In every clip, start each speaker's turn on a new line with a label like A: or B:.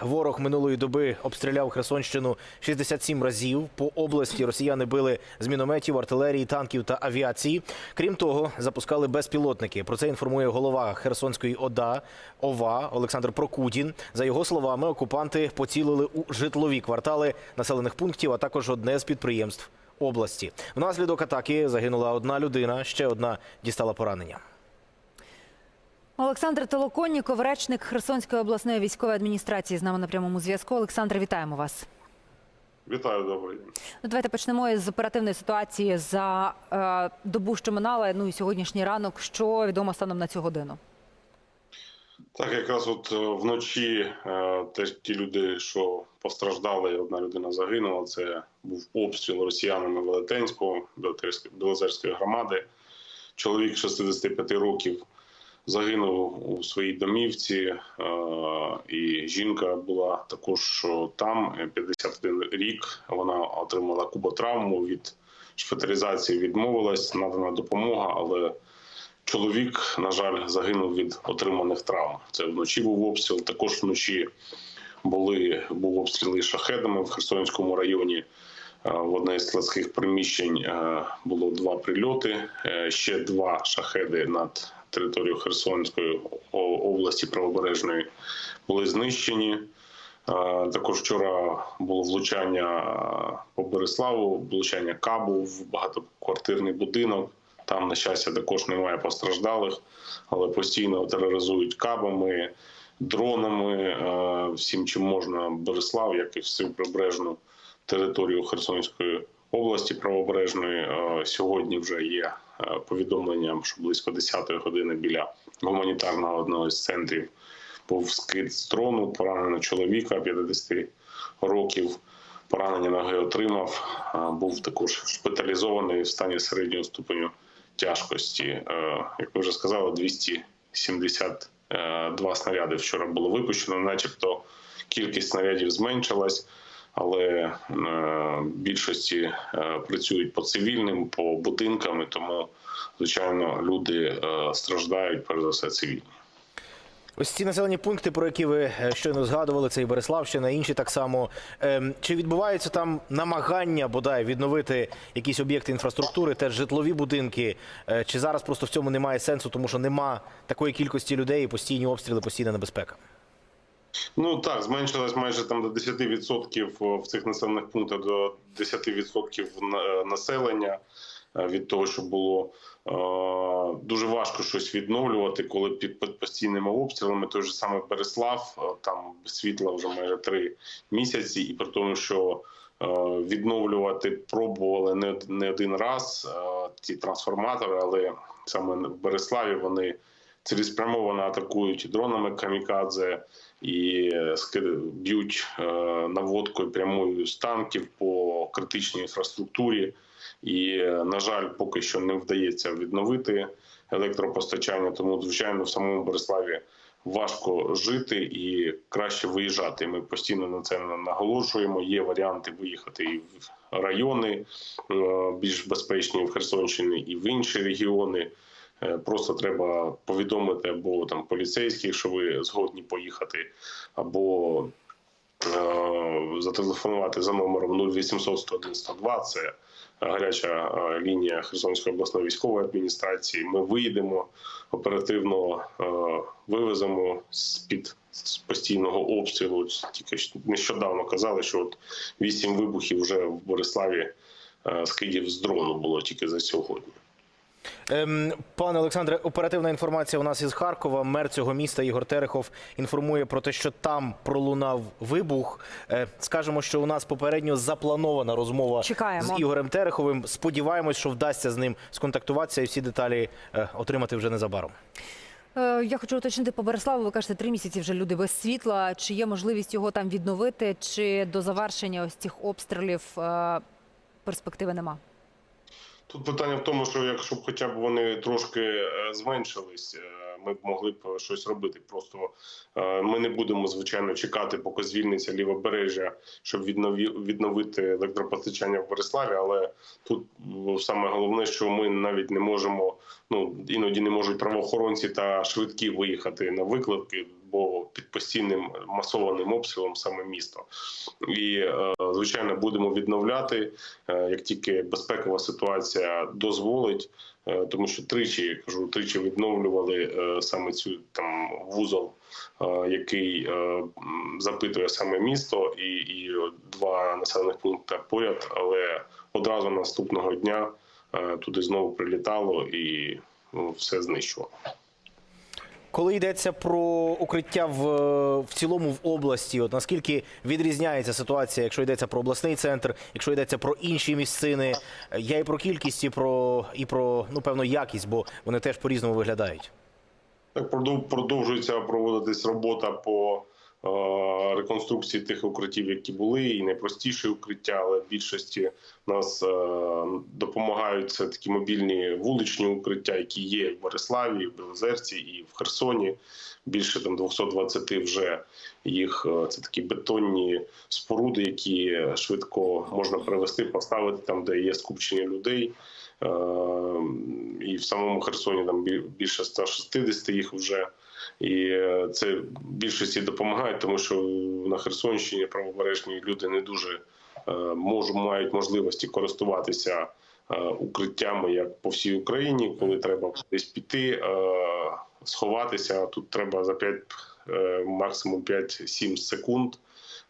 A: Ворог минулої доби обстріляв Херсонщину 67 разів. По області росіяни били з мінометів, артилерії, танків та авіації. Крім того, запускали безпілотники. Про це інформує голова Херсонської ОДА ОВА Олександр Прокудін. За його словами, окупанти поцілили у житлові квартали населених пунктів, а також одне з підприємств області. Внаслідок атаки загинула одна людина, ще одна дістала поранення.
B: Олександр Толоконніков, речник Херсонської обласної військової адміністрації, з нами на прямому зв'язку. Олександр, вітаємо вас.
C: Вітаю, добрий день.
B: Ну, давайте почнемо із оперативної ситуації за е, добу, що минала. Ну і сьогоднішній ранок. Що відомо станом на цю годину?
C: Так, якраз от е, вночі е, теж ті люди, що постраждали, і одна людина загинула. Це був обстріл росіянами Велетенського Білозерської- Білозерської громади. Чоловік 65 років загинув у своїй домівці, е, і жінка була також е, там е, 51 рік. Вона отримала куботравму від шпиталізації, відмовилась, надана допомога, але Чоловік, на жаль, загинув від отриманих травм. Це вночі був обстріл. Також вночі були був обстріли шахедами в Херсонському районі. Е, В одне із складських приміщень е, було два прильоти. Е, Ще два шахеди над територією Херсонської області правобережної були знищені. Також вчора було влучання по Береславу, влучання кабу в багатоквартирний будинок. Там, на щастя, також немає постраждалих, але постійно тероризують кабами, дронами, всім, чим можна Береслав, як і всю прибережну територію Херсонської області правобережної. Сьогодні вже є е, повідомлення, що близько 10-ї години біля гуманітарного одного з центрів був скид з дрону, поранено чоловіка 50 років. Поранення ноги отримав, е, був також шпиталізований в стані середнього ступеню тяжкості. Е, Як ви вже сказали, 272 снаряди вчора було випущено, начебто кількість снарядів зменшилась, але е, більшості е, працюють по цивільним, по будинкам, і тому, звичайно, люди е, страждають, перш за все, цивільні.
A: Ось ці населені пункти, про які ви щойно згадували, це і Береславщина, інші так само. Ем, Чи відбуваються там намагання бодай відновити якісь об'єкти інфраструктури, теж житлові будинки? Чи зараз просто в цьому немає сенсу, тому що нема такої кількості людей, постійні обстріли, постійна небезпека?
C: Ну так, зменшилось майже там до 10% в цих населених пунктах до 10% на- населення е, від того, що було. Е, дуже важко щось відновлювати, коли під постійними обстрілами. Той же саме Береслав, е, там світла вже майже три місяці, і при тому, що е, відновлювати пробували не, один раз е, ті трансформатори, але саме в Береславі вони цілеспрямовано атакують дронами камікадзе і е, б'ють е, наводкою прямою з танків по критичній інфраструктурі. І, е, на жаль, поки що не вдається відновити електропостачання. Тому, звичайно, в самому Бориславі важко жити і краще виїжджати. Ми постійно на це наголошуємо. Є варіанти виїхати і в райони більш безпечні в Херсонщині, і в інші регіони. Е, Просто треба повідомити або там поліцейських, що ви згодні поїхати, або е, зателефонувати за номером 0800 101 102. Це гаряча е, лінія Херсонської обласної військової адміністрації. Ми виїдемо оперативно, вивеземо з під з постійного обстрілу. Тільки нещодавно казали, що от вісім вибухів вже в Бориславі е, скидів з дрону було тільки за сьогодні.
A: Ем, Пане Олександре, оперативна інформація у нас із Харкова. Мер цього міста Ігор Терехов інформує про те, що там пролунав вибух. Е, Скажемо, що у нас попередньо запланована розмова
B: Чекаємо.
A: з Ігорем Тереховим. Сподіваємось, що вдасться з ним сконтактуватися і всі деталі е, отримати вже незабаром.
B: Е, я хочу уточнити по Береславу. Ви кажете, три місяці вже люди без світла. Чи є можливість його там відновити, чи до завершення ось цих обстрілів перспективи нема?
C: Тут питання в тому, що якщо б хоча б вони трошки е, зменшились, е, ми б могли б щось робити. Просто е, ми не будемо звичайно чекати, поки звільниться лівобережжя, щоб відновити електропостачання в Бориславі. Але тут саме головне, що ми навіть не можемо. Ну іноді не можуть правоохоронці та швидкі виїхати на виклики. Бо під постійним масованим обстрілом саме місто. І е, звичайно будемо відновляти, е, як тільки безпекова ситуація дозволить. Е, Тому що тричі кажу, тричі відновлювали саме цю там вузол, який запитує саме місто, і, і два населених пункти поряд, але одразу наступного дня туди знову прилітало і ну, все знищувало.
A: Коли йдеться про укриття в, в цілому в області, от наскільки відрізняється ситуація, якщо йдеться про обласний центр, якщо йдеться про інші місцини, я і про кількість, і про і про ну певно якість, бо вони теж по-різному виглядають.
C: Так продов- продовжується проводитись робота по реконструкції тих укриттів, які були, і найпростіші укриття, але в більшості нас е, допомагають це такі мобільні вуличні укриття, які є в Бориславі, в Білозерці, і в Херсоні. Більше там 220 вже їх е, це такі бетонні споруди, які швидко можна перевести, поставити там, де є скупчення людей. Е, І в самому Херсоні там бі- більше 160 їх вже. І е, це більшості допомагає, тому що на Херсонщині правобережні люди не дуже е, можу, мають можливості користуватися укриттями як по всій Україні, коли треба десь піти, сховатися. Тут треба за 5, е, максимум 5-7 секунд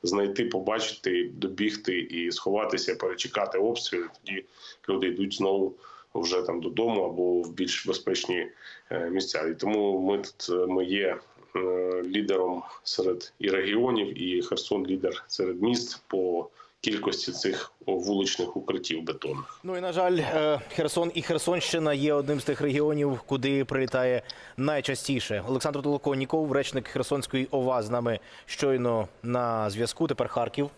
C: знайти, побачити, добігти і сховатися, перечекати обстріл. Тоді люди йдуть знову вже там додому або в більш безпечні е, місця. І тому ми тут е, ми є е, лідером серед і регіонів, і Херсон лідер серед міст по кількості цих вуличних укриттів бетонних.
A: Ну і на жаль, е, Херсон і Херсонщина є одним з тих регіонів, куди прилітає найчастіше. Олександр Толоконіков, речник Херсонської ОВА, з нами щойно на зв'язку. Тепер Харків.